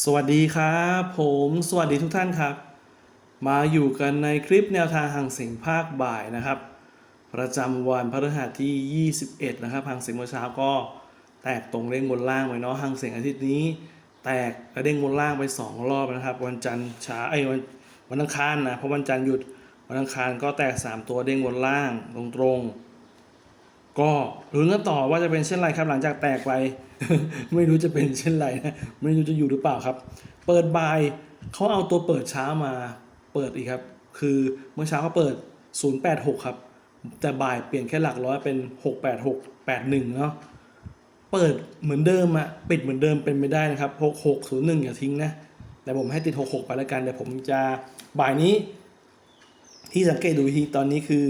สวัสดีครับผมสวัสดีทุกท่านครับ มาอยู่กันในคลิปแนวทางห่างเสียงภาคบ่ายนะครับ ประจำวันพฤหัสที่ 21 นะครับห่างเสียงเมื่อเช้าก็แตกตรงเด้งบนล่างไปเนาะห่างเสียงอาทิตย์นี้ แตกกระเด้งบนล่างไป 2 รอบนะครับ วันจันทร์เช้าไอ้วันวันอังคารนะเพราะวันจันทร์หยุดวันอังคารก็แตก 3 ตัวเด้งบนล่างตรงๆ ก็ลุ้นกันต่อว่าจะเป็นเช่นไรครับ หลังจากแตกไป ไม่รู้จะเป็นเช่นไรนะไม่รู้จะอยู่หรือเปล่าครับ เปิดบ่ายเขาเอาตัวเปิดเช้ามาเปิดอีกครับ คือเมื่อเช้าเขาเปิด 086 ครับ แต่บ่ายเปลี่ยนแค่หลักร้อยเป็น 686 81 เนาะเปิดเหมือนเดิมอะปิดเหมือนเดิมเป็นไม่ได้นะครับ 6601 อย่าทิ้งนะ แต่ผมให้ติด 66 ไปแล้วกัน เดี๋ยวผมจะบ่ายนี้ ที่สังเกตดูทีตอนนี้คือ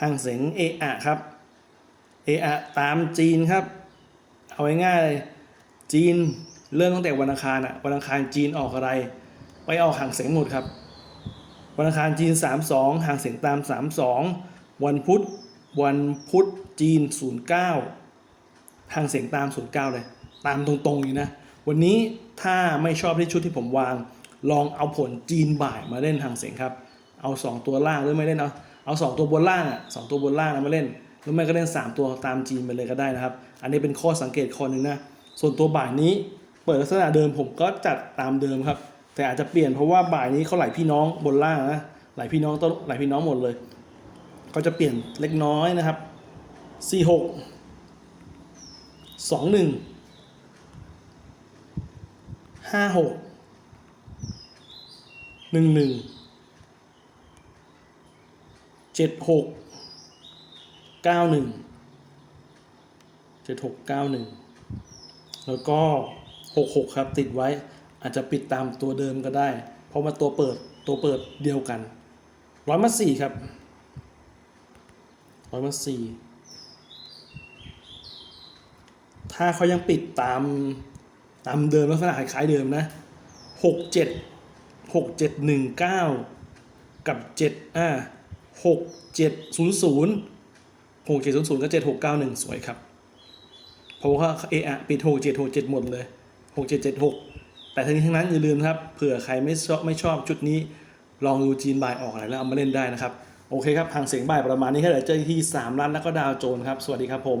ห่างเสียงเออะครับ เออะตามจีนครับ เอาง่ายๆเลยจีนเริ่มตั้งแต่วันอังคารอะวันอังคารจีนออกอะไร ไปออกห่างเสียงหมดครับ วันอังคารจีน 32ห่างเสียงตาม 32 วันพุธวันพุธจีน 09ห่างเสียงตาม 09 เลย ตามตรงๆอยู่นะ วันนี้ถ้าไม่ชอบที่ชุดที่ผมวาง ลองเอาผลจีนบ่ายมาเล่นห่างเสียงครับ เอา 2 ตัวล่างหรือไม่เล่นเอาเอา 2 ตัวบนล่างอะสตัวบนล่างนะมาเล่น รือไม่ก็เล่น 3 ตัวตามจีนไปเลยก็ได้นะครับ อันนี้เป็นข้อสังเกตข้อหนึ่งนะ ส่วนตัวบ่ายนี้เปิดลักษณะเดิมผมก็จัดตามเดิมครับ แต่อาจจะเปลี่ยนเพราะว่าบ่ายนี้เขาไหลพี่น้องบนล่างนะไหลพี่น้องต้นไหลพี่น้องหมดเลย ก็จะเปลี่ยนเล็กน้อยนะครับ 4 6 2 1 5 6 1 1 7 6 เก้าหนึ่งเจ็ดหกเก้าหนึ่งแล้วก็หกหกครับติดไว้อาจจะปิดตามตัวเดิมก็ได้ เพราะมันตัวเปิดตัวเปิดเดียวกันร้อยมาสี่ครับร้อยมาสี่ถ้าเขายังปิดตามตามเดิมลักษณะคล้ายเดิมนะหกเจ็ดหกเจ็ดหนึ่งเก้ากับเจ็ดอ่าหกเจ็ดศูนย์ศูนย์ หกเจ็ดศูนย์ศูนย์ก็เจ็ดหกเก้าหนึ่งสวยครับเพราะว่าเออะปิดหกเจ็ดหกเจ็ดหมดเลยหกเจ็ดเจ็ดหกแต่ทั้งนี้ทั้งนั้นอย่าลืมนะครับเผื่อใครไม่ชอบไม่ชอบชุดนี้ลองดูจีนบ่ายออกอะไรแล้วเอามาเล่นได้นะครับ โอเคครับทางเสียงบ่ายประมาณนี้ครับเดี๋ยวเจอกันที่3ล้านแล้วก็ดาวโจนส์ครับ สวัสดีครับผม